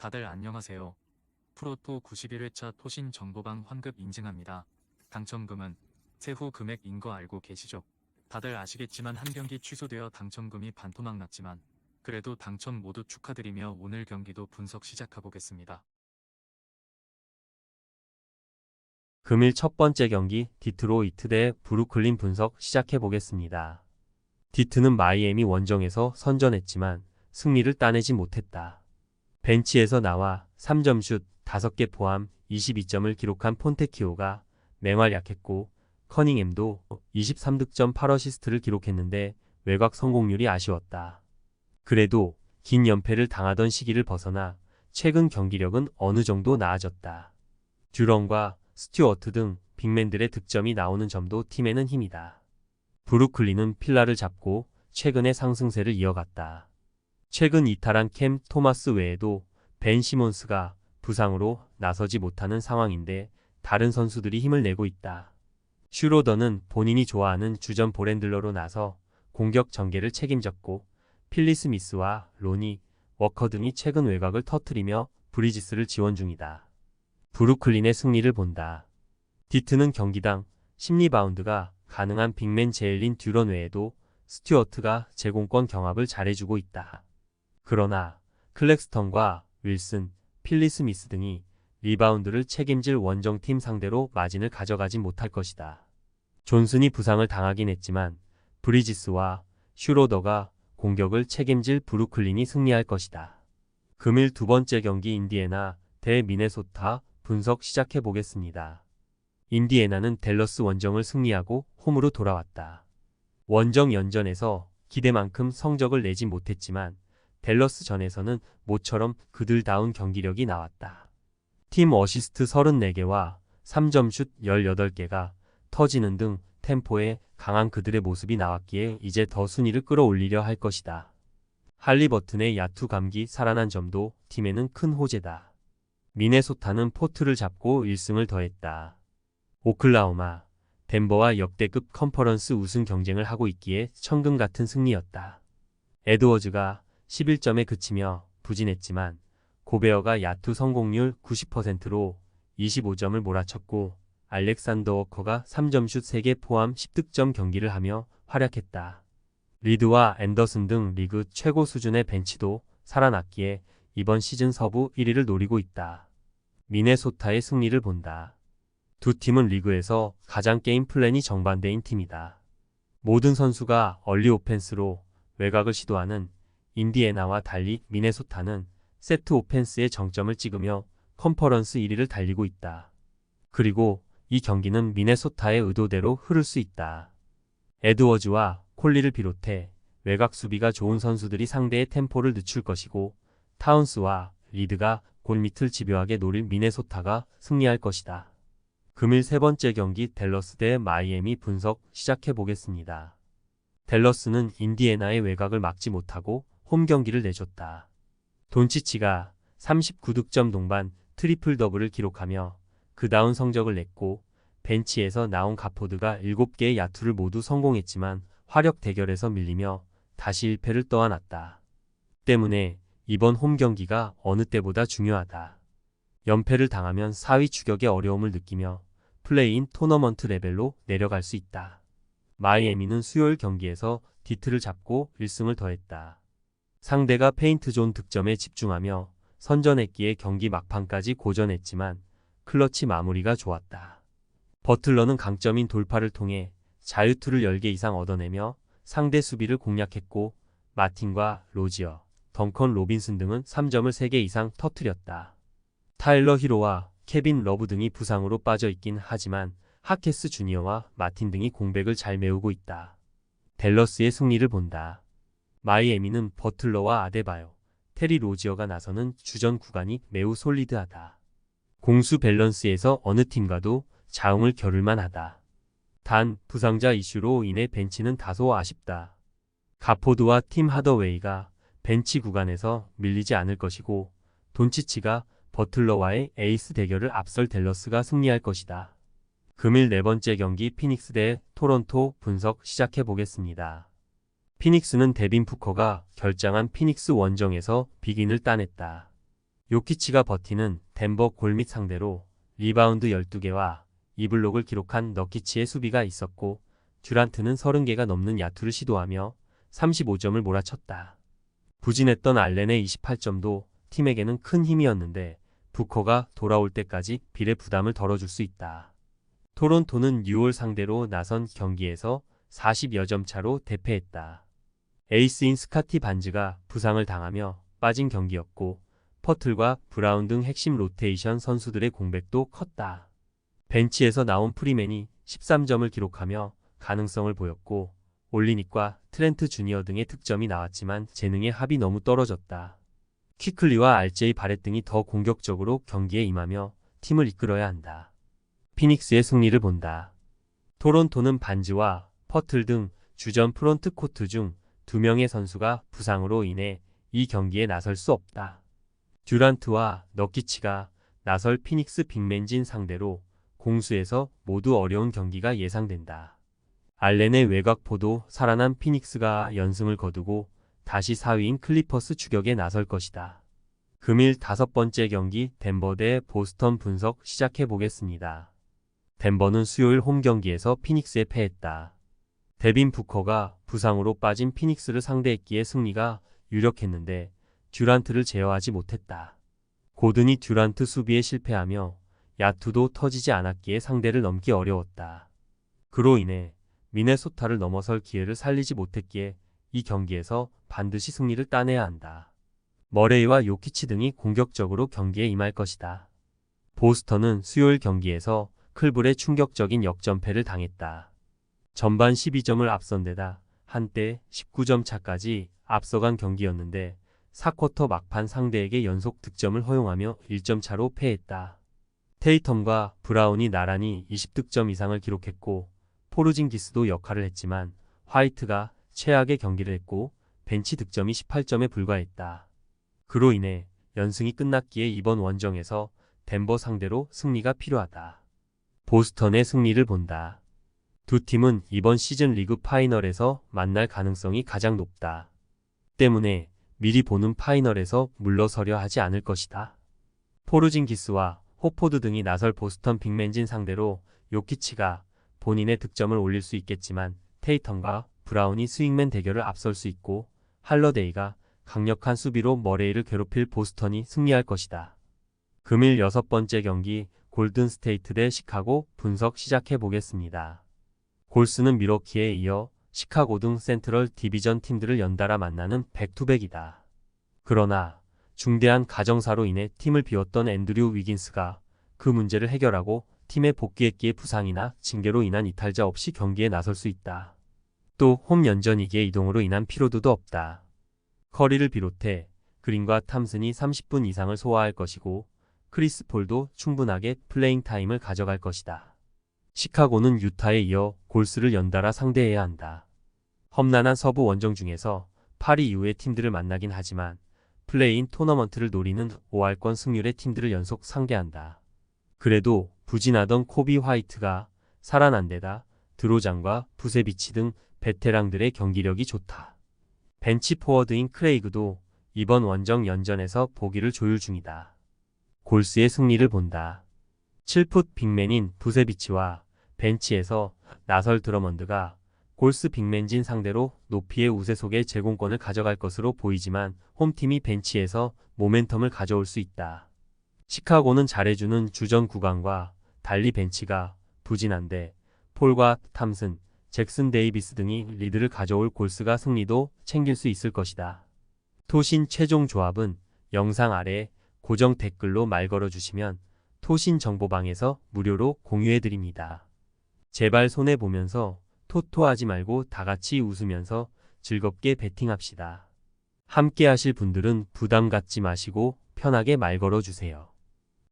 다들 안녕하세요. 프로토 91회차 토신 정보방 환급 인증합니다. 당첨금은 세후 금액인 거 알고 계시죠? 다들 아시겠지만 한 경기 취소되어 당첨금이 반토막 났지만 그래도 당첨 모두 축하드리며 오늘 경기도 분석 시작해보겠습니다. 금일 첫 번째 경기 디트로이트 대 브루클린 분석 시작해 보겠습니다. 디트는 마이애미 원정에서 선전했지만 승리를 따내지 못했다. 벤치에서 나와 3점 슛 5개 포함 22점을 기록한 폰테키오가 맹활 약했고 커닝엠도 23득점 8어시스트를 기록했는데 외곽 성공률이 아쉬웠다. 그래도 긴 연패를 당하던 시기를 벗어나 최근 경기력은 어느 정도 나아졌다. 듀런과 스튜어트 등 빅맨들의 득점이 나오는 점도 팀에는 힘이다. 브루클린은 필라를 잡고 최근의 상승세를 이어갔다. 최근 이탈한 캠 토마스 외에도 벤 시몬스가 부상으로 나서지 못하는 상황인데 다른 선수들이 힘을 내고 있다. 슈로더는 본인이 좋아하는 주전 보렌들러로 나서 공격 전개를 책임졌고 필리 스미스와 로니, 워커 등이 최근 외곽을 터트리며 브리지스를 지원 중이다. 브루클린의 승리를 본다. 디트는 경기당 10리바운드가 가능한 빅맨 제일린 듀런 외에도 스튜어트가 제공권 경합을 잘해주고 있다. 그러나 클렉스턴과 윌슨, 필리 스미스 등이 리바운드를 책임질 원정팀 상대로 마진을 가져가지 못할 것이다. 존슨이 부상을 당하긴 했지만 브리지스와 슈로더가 공격을 책임질 브루클린이 승리할 것이다. 금일 두 번째 경기 인디애나 대 미네소타 분석 시작해 보겠습니다. 인디애나는 댈러스 원정을 승리하고 홈으로 돌아왔다. 원정 연전에서 기대만큼 성적을 내지 못했지만 댈러스 전에서는 모처럼 그들다운 경기력이 나왔다. 팀 어시스트 34개와 3점 슛 18개가 터지는 등 템포에 강한 그들의 모습이 나왔기에 이제 더 순위를 끌어올리려 할 것이다. 할리버튼의 야투 감기 살아난 점도 팀에는 큰 호재다. 미네소타는 포트를 잡고 1승을 더했다. 오클라호마, 덴버와 역대급 컨퍼런스 우승 경쟁을 하고 있기에 천금 같은 승리였다. 에드워즈가 11점에 그치며 부진했지만 고베어가 야투 성공률 90%로 25점을 몰아쳤고 알렉산더 워커가 3점 슛 3개 포함 10득점 경기를 하며 활약했다. 리드와 앤더슨 등 리그 최고 수준의 벤치도 살아났기에 이번 시즌 서부 1위를 노리고 있다. 미네소타의 승리를 본다. 두 팀은 리그에서 가장 게임 플랜이 정반대인 팀이다. 모든 선수가 얼리 오펜스로 외곽을 시도하는 인디애나와 달리 미네소타는 세트 오펜스의 정점을 찍으며 컨퍼런스 1위를 달리고 있다. 그리고 이 경기는 미네소타의 의도대로 흐를 수 있다. 에드워즈와 콜리를 비롯해 외곽 수비가 좋은 선수들이 상대의 템포를 늦출 것이고 타운스와 리드가 골 밑을 집요하게 노릴 미네소타가 승리할 것이다. 금일 세 번째 경기 댈러스 대 마이애미 분석 시작해 보겠습니다. 댈러스는 인디애나의 외곽을 막지 못하고 홈 경기를 내줬다. 돈치치가 39득점 동반 트리플 더블을 기록하며 그다운 성적을 냈고 벤치에서 나온 가포드가 7개의 야투를 모두 성공했지만 화력 대결에서 밀리며 다시 1패를 떠안았다. 때문에 이번 홈 경기가 어느 때보다 중요하다. 연패를 당하면 4위 추격의 어려움을 느끼며 플레이인 토너먼트 레벨로 내려갈 수 있다. 마이애미는 수요일 경기에서 디트를 잡고 1승을 더했다. 상대가 페인트 존 득점에 집중하며 선전했기에 경기 막판까지 고전했지만 클러치 마무리가 좋았다. 버틀러는 강점인 돌파를 통해 자유투를 10개 이상 얻어내며 상대 수비를 공략했고 마틴과 로지어, 덩컨 로빈슨 등은 3점을 3개 이상 터뜨렸다. 타일러 히로와 케빈 러브 등이 부상으로 빠져 있긴 하지만 하케스 주니어와 마틴 등이 공백을 잘 메우고 있다. 댈러스의 승리를 본다. 마이애미는 버틀러와 아데바요, 테리 로지어가 나서는 주전 구간이 매우 솔리드하다. 공수 밸런스에서 어느 팀과도 자웅을 겨룰만 하다. 단 부상자 이슈로 인해 벤치는 다소 아쉽다. 가포드와 팀 하더웨이가 벤치 구간에서 밀리지 않을 것이고 돈치치가 버틀러와의 에이스 대결을 앞설 댈러스가 승리할 것이다. 금일 네 번째 경기 피닉스 대 토론토 분석 시작해 보겠습니다. 피닉스는 데빈 푸커가 결장한 피닉스 원정에서 비긴을 따냈다. 요키치가 버티는 덴버 골밑 상대로 리바운드 12개와 이블록을 기록한 너키치의 수비가 있었고 듀란트는 30개가 넘는 야투를 시도하며 35점을 몰아쳤다. 부진했던 알렌의 28점도 팀에게는 큰 힘이었는데 부커가 돌아올 때까지 빌의 부담을 덜어줄 수 있다. 토론토는 6월 상대로 나선 경기에서 40여 점 차로 대패했다. 에이스인 스카티 반즈가 부상을 당하며 빠진 경기였고 퍼틀과 브라운 등 핵심 로테이션 선수들의 공백도 컸다. 벤치에서 나온 프리맨이 13점을 기록하며 가능성을 보였고 올리닉과 트렌트 주니어 등의 득점이 나왔지만 재능의 합이 너무 떨어졌다. 퀴클리와 RJ 바렛 등이 더 공격적으로 경기에 임하며 팀을 이끌어야 한다. 피닉스의 승리를 본다. 토론토는 반지와 퍼틀 등 주전 프론트 코트 중 두 명의 선수가 부상으로 인해 이 경기에 나설 수 없다. 듀란트와 너키치가 나설 피닉스 빅맨진 상대로 공수에서 모두 어려운 경기가 예상된다. 알렌의 외곽포도 살아난 피닉스가 연승을 거두고 다시 4위인 클리퍼스 추격에 나설 것이다. 금일 다섯 번째 경기 덴버 대 보스턴 분석 시작해 보겠습니다. 덴버는 수요일 홈 경기에서 피닉스에 패했다. 데빈 부커가 부상으로 빠진 피닉스를 상대했기에 승리가 유력했는데 듀란트를 제어하지 못했다. 고든이 듀란트 수비에 실패하며 야투도 터지지 않았기에 상대를 넘기 어려웠다. 그로 인해 미네소타를 넘어설 기회를 살리지 못했기에 이 경기에서 반드시 승리를 따내야 한다. 머레이와 요키치 등이 공격적으로 경기에 임할 것이다. 보스턴은 수요일 경기에서 클불의 충격적인 역전패를 당했다. 전반 12점을 앞선 데다 한때 19점 차까지 앞서간 경기였는데 4쿼터 막판 상대에게 연속 득점을 허용하며 1점 차로 패했다. 테이텀과 브라운이 나란히 20득점 이상을 기록했고 포르징기스도 역할을 했지만 화이트가 최악의 경기를 했고 벤치 득점이 18점에 불과했다. 그로 인해 연승이 끝났기에 이번 원정에서 덴버 상대로 승리가 필요하다. 보스턴의 승리를 본다. 두 팀은 이번 시즌 리그 파이널에서 만날 가능성이 가장 높다. 때문에 미리 보는 파이널에서 물러서려 하지 않을 것이다. 포르징기스와 호포드 등이 나설 보스턴 빅맨진 상대로 요키치가 본인의 득점을 올릴 수 있겠지만 테이턴과 브라운이 스윙맨 대결을 앞설 수 있고 할러데이가 강력한 수비로 머레이를 괴롭힐 보스턴이 승리할 것이다. 금일 여섯 번째 경기 골든 스테이트 대 시카고 분석 시작해 보겠습니다. 골스는 미러키에 이어 시카고 등 센트럴 디비전 팀들을 연달아 만나는 백투백이다. 그러나 중대한 가정사로 인해 팀을 비웠던 앤드류 위긴스가 그 문제를 해결하고 팀에 복귀했기에 부상이나 징계로 인한 이탈자 없이 경기에 나설 수 있다. 또 홈 연전이기의 이동으로 인한 피로도도 없다. 커리를 비롯해 그린과 탐슨이 30분 이상을 소화할 것이고 크리스 폴도 충분하게 플레잉 타임을 가져갈 것이다. 시카고는 유타에 이어 골스를 연달아 상대해야 한다. 험난한 서부 원정 중에서 8위 이후의 팀들을 만나긴 하지만 플레이인 토너먼트를 노리는 5할권 승률의 팀들을 연속 상대한다. 그래도 부진하던 코비 화이트가 살아난 데다 드로장과 부세비치 등 베테랑들의 경기력이 좋다. 벤치 포워드인 크레이그도 이번 원정 연전에서 보기를 조율 중이다. 골스의 승리를 본다. 7풋 빅맨인 부세비치와 벤치에서 나설 드러먼드가 골스 빅맨진 상대로 높이의 우세 속에 제공권을 가져갈 것으로 보이지만 홈팀이 벤치에서 모멘텀을 가져올 수 있다. 시카고는 잘해주는 주전 구간과 달리 벤치가 부진한데 폴과 탐슨, 잭슨 데이비스 등이 리드를 가져올 골스가 승리도 챙길 수 있을 것이다. 토신 최종 조합은 영상 아래 고정 댓글로 말 걸어주시면 토신 정보방에서 무료로 공유해드립니다. 제발 손해보면서 토토하지 말고 다 같이 웃으면서 즐겁게 베팅합시다. 함께 하실 분들은 부담 갖지 마시고 편하게 말 걸어주세요.